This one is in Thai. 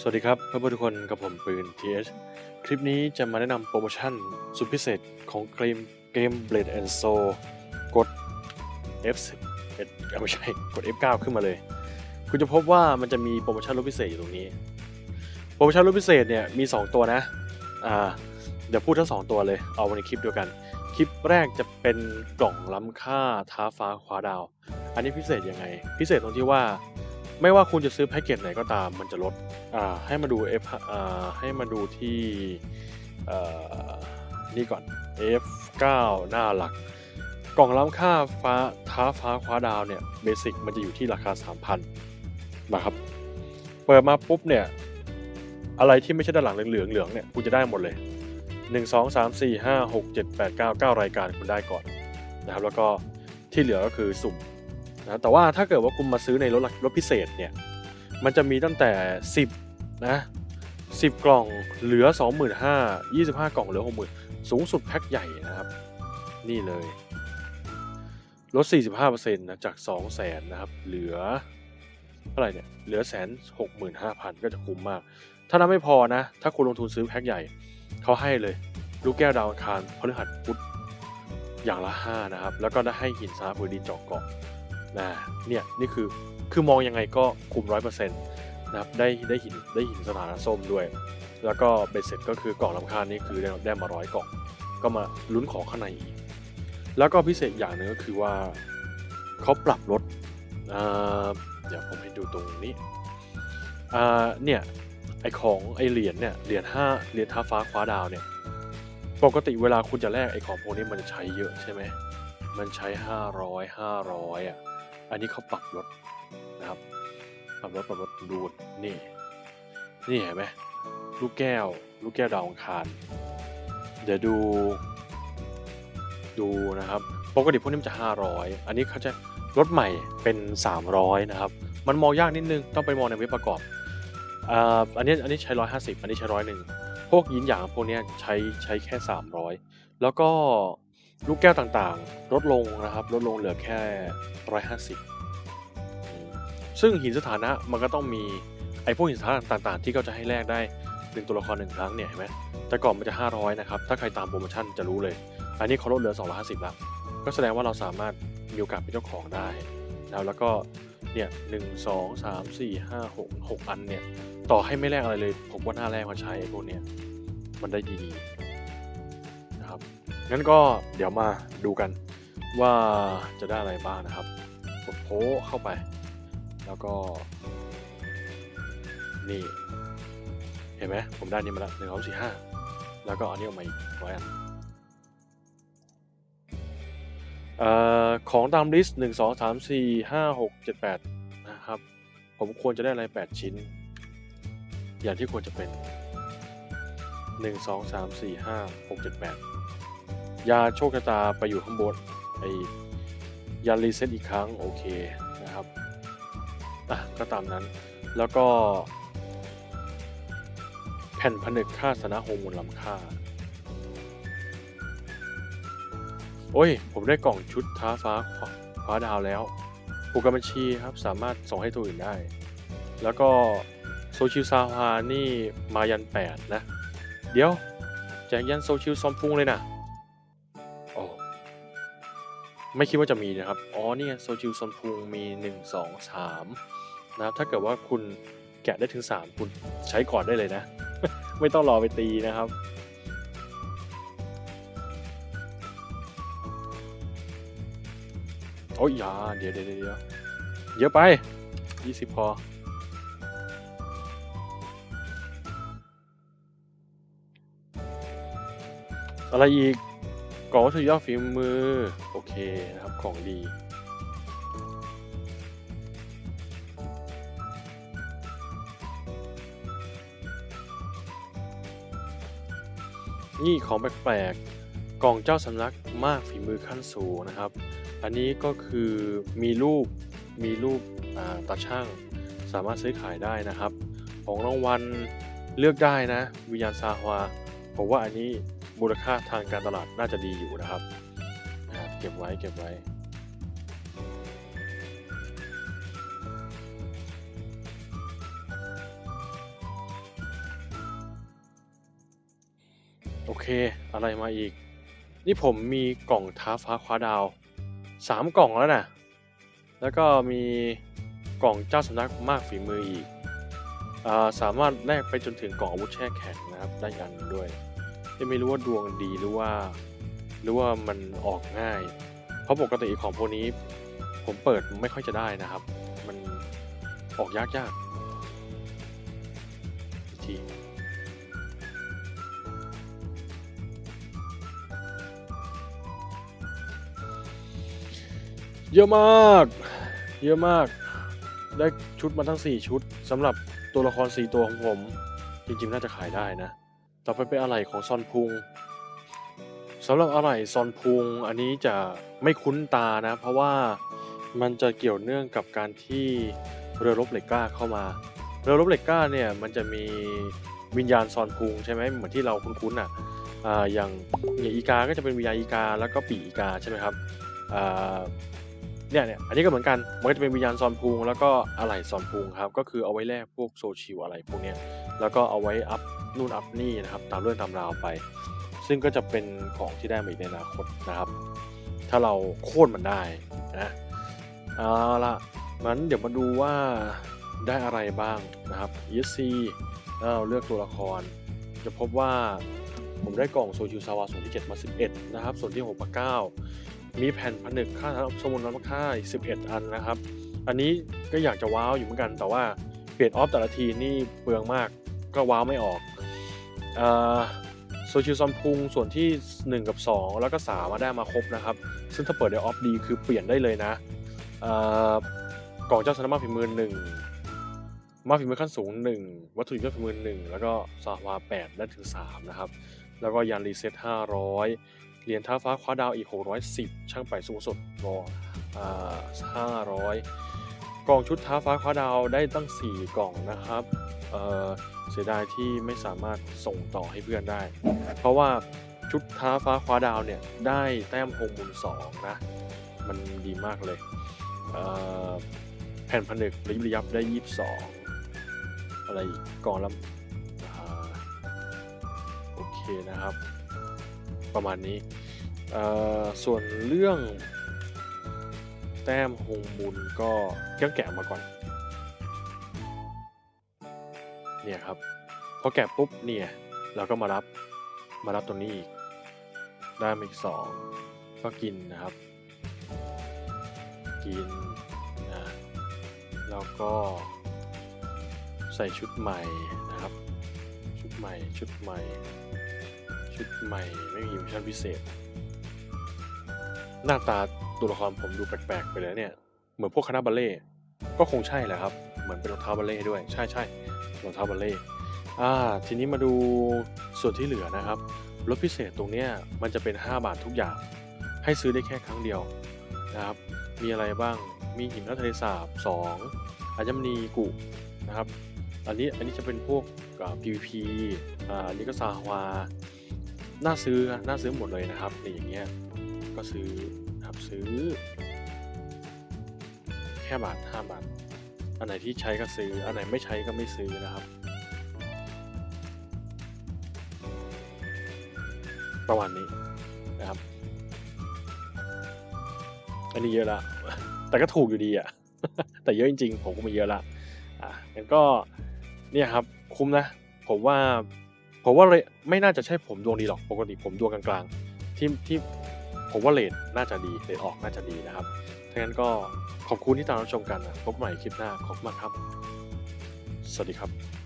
สวัสดีครับเพื่อนๆทุกคนกับผมปืน TH คลิปนี้จะมาแนะนำโปรโมชั่นสุดพิเศษของเกมเกม Blade and Soul กด F10 เอ่อไม่ใช่กด F9 ขึ้นมาเลย คุณจะพบว่ามันจะมีโปรโมชั่นลดพิเศษอยู่ตรงนี้ โปรโมชั่นลดพิเศษเนี่ยมี 2 ตัวนะอ่าเดี๋ยวพูดทั้ง 2 ตัวเลยเอาไว้ในคลิปเดียวกัน คลิปแรกจะเป็นกล่องล้ำค่าท้าฟ้าคว้าดาว อันนี้พิเศษยังไง พิเศษตรงที่ว่า ไม่ว่าคุณจะซื้อแพ็กเกจไหนก็ตามมันจะลดให้มาดู F อ่าให้มาดูที่นี่ก่อน F9 หน้าหลัก กล่องล้ำค่าฟ้าท้าฟ้าคว้าดาวเนี่ยเบสิกมันจะอยู่ที่ราคา 3,000 นะครับ เปิดมาปุ๊บเนี่ย อะไรที่ไม่ใช่ด้านหลังเหลืองๆเหลืองเนี่ยคุณจะได้หมดเลย 1 2 3 4 5 6 7 8 9 9 รายการคุณได้ก่อนนะครับแล้วก็ที่เหลือก็คือสุ่ม นะแต่ว่าถ้าเกิดว่าคุณมาซื้อในรถรถพิเศษเนี่ยมันจะมีตั้งแต่ 10นะ10 กล่องเหลือ 25,000 25 กล่องเหลือ 60,000 สูงสุดแพ็คใหญ่นะครับ นี่เลยลด 45%นะจาก 200,000นะครับ เหลือเท่าไหร่เนี่ยเหลือแสนหกหมื่นห้าพันก็จะคุ้มมาก ถ้านั้นไม่พอนะ ถ้าคุณลงทุนซื้อแพ็คใหญ่ เขาให้เลย ลูกแก้วดาวอังคารพฤหัสพุธอย่างละ5นะครับ แล้วก็ได้ให้หินซาฟืดินเจอกเกาะ นะเนี่ยนี่คือคือมองยังไงก็คุมร้อยเปอร์เซ็นต์นะครับได้ได้หินได้หินสถานะส้มด้วย แล้วก็เบ็ดเสร็จก็คือกล่องลำคาญนี่คือได้ได้มาร้อยกล่องก็มาลุ้นของข้างในอีก แล้วก็พิเศษอย่างหนึ่งก็คือว่าเขาปรับลดเดี๋ยวผมให้ดูตรงนี้เนี่ยไอของไอเหรียญเนี่ยเหรียญห้าเหรียญท้าฟ้าคว้าดาวเนี่ยปกติเวลาคุณจะแลกไอของพวกนี้มันจะใช้เยอะใช่ไหมมันใช้ 500 500อะ อันนี้เขาปรับลดนะครับปรับลดปรับลดดูดนี่ นี่เห็นไหมลูกแก้ว ลูกแก้วดาวองคารเดี๋ยวดู ดูนะครับปกติพวกนี้มันจะ 500 อันนี้เขาจะลดใหม่เป็น 300 นะครับ มันมองยากนิดนึง ต้องไปมองในเว็บประกอบอันนี้อันนี้ใช้ 150 อันนี้ใช้ร้อยหนึ่งพวกยินหยางพวกนี้ใช้ใช้แค่ 300 แล้วก็ ลูกแก้วต่างๆ ลดลงนะครับ ลดลงเหลือแค่ 150 ซึ่งหินสถานะมันก็ต้องมีไอ้พวกหินสถานะต่างๆ ที่เขาจะให้แลกได้หนึ่งตัวละครหนึ่งครั้งเนี่ยเห็นไหมแต่ก่อนมันจะ 500 นะครับ ถ้าใครตามโปรโมชั่นจะรู้เลย อันนี้เขาลดเหลือ 250ละก็แสดงว่าเราสามารถมีโอกาสเป็นเจ้าของได้แล้วแล้วก็เนี่ยหนึ่งสองสามสี่ห้าหกหกอันเนี่ย ต่อให้ไม่แลกอะไรเลย ผมว่าหน้าแรกมาใช้ไอ้พวกเนี้ยมันได้ดี งั้นก็เดี๋ยวมาดูกันว่าจะได้อะไรบ้างนะครับกดโพเข้าไป แล้วก็ นี่ เห็นไหมผมได้นี่มาแล้วหนึ่งสองสี่ห้าแล้วก็เอันนี้ออกมาอีกร้อยอันอของตามลิสต์หนึ่งสองสามสี่ห้าหกเจ็ดแปดนะครับ ผมควรจะได้อะไรแปดชิ้น อย่างที่ควรจะเป็นหนึ่งสองสามสี่ห้าหกเจ็ดแปด ยาโชคชะตาไปอยู่ข้างบนไอยารีเซ็ตอีกครั้งโอเคนะครับอะก็ตามนั้นแล้วก็ แผ่นผนึกค่าสนะโฮอร์โมนล้ำค่า โอ้ย ผมได้กล่องชุดท้าฟ้าคว้าดาวแล้วผูกกับบัญชีครับสามารถส่งให้ตัวอื่นได้ แล้วก็โซชิลซาฮานี่มายัน 8 นะ เดี๋ยวแจกยันโซชิลซอมฟุงเลยนะ ไม่คิดว่าจะมีนะครับ อ๋อเนี่ยโซชิลซอมฟุงมี 1 2 3 นะครับ ถ้าเกิดว่าคุณแกะได้ถึง 3 คุณใช้ก่อนได้เลยนะ ไม่ต้องรอไปตีนะครับ โอ้ยอยาเดี๋ยวเดี๋ยวเดี๋ยวเยอะไป 20 พอ อะไรอีก กล่องวัตถุยอดฝีมือ โอเคนะครับของดีนี่ของแปลกๆกล่องเจ้าสำนักมากฝีมือขั้นสูงนะครับ อันนี้ก็คือมีรูปมีรูปตาช่างสามารถซื้อขายได้นะครับ ของรางวัลเลือกได้นะวิญญาณซาฮวาผมว่าอันนี้ มูลค่าทางการตลาดน่าจะดีอยู่นะครับเก็บไว้เก็บไว้ โอเคอะไรมาอีก นี่ผมมีกล่องท้าฟ้าคว้าดาวสามกล่องแล้วนะแล้วก็มีกล่องเจ้าสำนักมากฝีมืออีก สามารถแลกไปจนถึงกล่องอาวุธแช่แข็งนะครับ ได้ยันด้วย ไม่รู้ว่าดวงดีหรือว่า หรือว่ามันออกง่าย เพราะปกติของพวกนี้ ผมเปิดไม่ค่อยจะได้นะครับ มันออกยากยากทีเยอะมาก เยอะมาก ได้ชุดมาทั้ง 4 ชุดสำหรับตัวละคร 4 ตัวของผม จริงๆ น่าจะขายได้นะ ต่อไปเป็นอะไหล่ของซอนพุงสำหรับอะไหล่ซอนพุงอันนี้จะไม่คุ้นตานะ เพราะว่ามันจะเกี่ยวเนื่องกับการที่เรือรบเหล็กกล้าเข้ามา เรือรบเหล็กกล้าเนี่ยมันจะมีวิญญาณซอนพุงใช่ไหมเหมือนที่เราคุ้นๆอะอ่าอย่างอย่างอีกาก็จะเป็นวิญญาณอีกาแล้วก็ปีอีกาใช่ไหมครับเนี่ยเนี่ยอันนี้ก็เหมือนกันมันก็จะเป็นวิญญาณซอนพุงแล้วก็อะไหล่ซอนพุงครับก็คือเอาไว้แลกพวกโซชิวอะไรพวกเนี้ยแล้วก็เอาไว้อัพ นู่นอัพนี่นะครับ ตามเรื่องตามราวไป ซึ่งก็จะเป็นของที่ได้มาอีกในอนาคตนะครับ ถ้าเราโค่นมันได้นะเอาละมันเดี๋ยวมาดูว่าได้อะไรบ้างนะครับ ESC แล้วเราเลือกตัวละคร จะพบว่าผมได้กล่องโซชิวซาวาส่วนที่ 7 มา 11 นะครับ ส่วนที่ 6 มา 9 มีแผ่นผนึกค่าสมุนน้ำค่าอีก 11 อันนะครับ อันนี้ก็อยากจะว้าวอยู่เหมือนกัน แต่ว่าเปลี่ยนออฟแต่ละทีนี่เปลืองมากก็ว้าวไม่ออก โซชิลซอมพุงส่วนที่ 1 กับ 2 แล้วก็3มาได้มาครบนะครับ ซึ่งถ้าเปิดในออฟดีคือเปลี่ยนได้เลยนะกล่องเจ้าสนามาฝีมือหนึ่งมาฝีมือขั้นสูง 1 วัตถุดิบเจ้าฝีมือ1แล้วก็สาวา8ได้ถึง 3 นะครับ แล้วก็ยานรีเซ็ต500 เหรียญท้าฟ้าคว้าดาวอีก 610 ช่างไปสูงสุดรออ่า500 กล่องชุดท้าฟ้าคว้าดาวได้ตั้ง 4 กล่องนะครับ เสียดายที่ไม่สามารถส่งต่อให้เพื่อนได้ เพราะว่าชุดท้าฟ้าคว้าดาวเนี่ยได้แต้มโฮมูล2นะ มันดีมากเลยเแผ่นผนึกระยิบระยับได้ 22 อะไรอีกก่องละอ่าโอเคนะครับ ประมาณนี้ ส่วนเรื่องแต้มโฮมูลก็ยังแกะมาก่อน เนี่ยครับพอแกะปุ๊บเนี่ยเราก็มารับมารับตรงนี้อีก ได้มาอีกสองก็กินนะครับ กินนะแล้วก็ใส่ชุดใหม่นะครับ ชุดใหม่ชุดใหม่ ชุดใหม่ไม่มีเวอร์ชันพิเศษ หน้าตาตัวละครผมดูแปลกๆไปเลยเนี่ย เหมือนพวกคณะบัลเล่ ก็คงใช่แหละครับ เหมือนเป็นรองเท้าบัลเล่ด้วย ใช่ใช่รองเท้าบัลเล่อ่าทีนี้มาดูส่วนที่เหลือนะครับรถพิเศษตรงเนี้ยมันจะเป็น 5 บาททุกอย่าง ให้ซื้อได้แค่ครั้งเดียวนะครับ มีอะไรบ้างมีหิมะทะเลสาบ2อัญมณีกุนะครับ อันนี้อันนี้จะเป็นพวก PVP อ่าอันนี้ก็ซาวาน่าซื้อน่าซื้อหมดเลยนะครับนี่อย่างเงี้ยก็ซื้อครับซื้อ ค่บาท5บาท อันไหนที่ใช้ก็ซื้อ อันไหนไม่ใช้ก็ไม่ซื้อนะครับ ประมาณนี้นะครับ อันนี้เยอะละ แต่ก็ถูกอยู่ดีอะแต่เยอะจริงๆ ผมก็ไม่เยอะละอะงั้นก็เนี่ยครับคุ้มนะ ผมว่าผมว่าเรไม่น่าจะใช่ผมดวงดีหรอกปกติผมดวงกลางๆที่ที่ ผมว่าเลทน่าจะดีเลทออกน่าจะดีนะครับถ้างั้นก็ขอบคุณที่ตามรับชมกันนะพบใหม่คลิปหน้าขอบคุณมากครับ สวัสดีครับ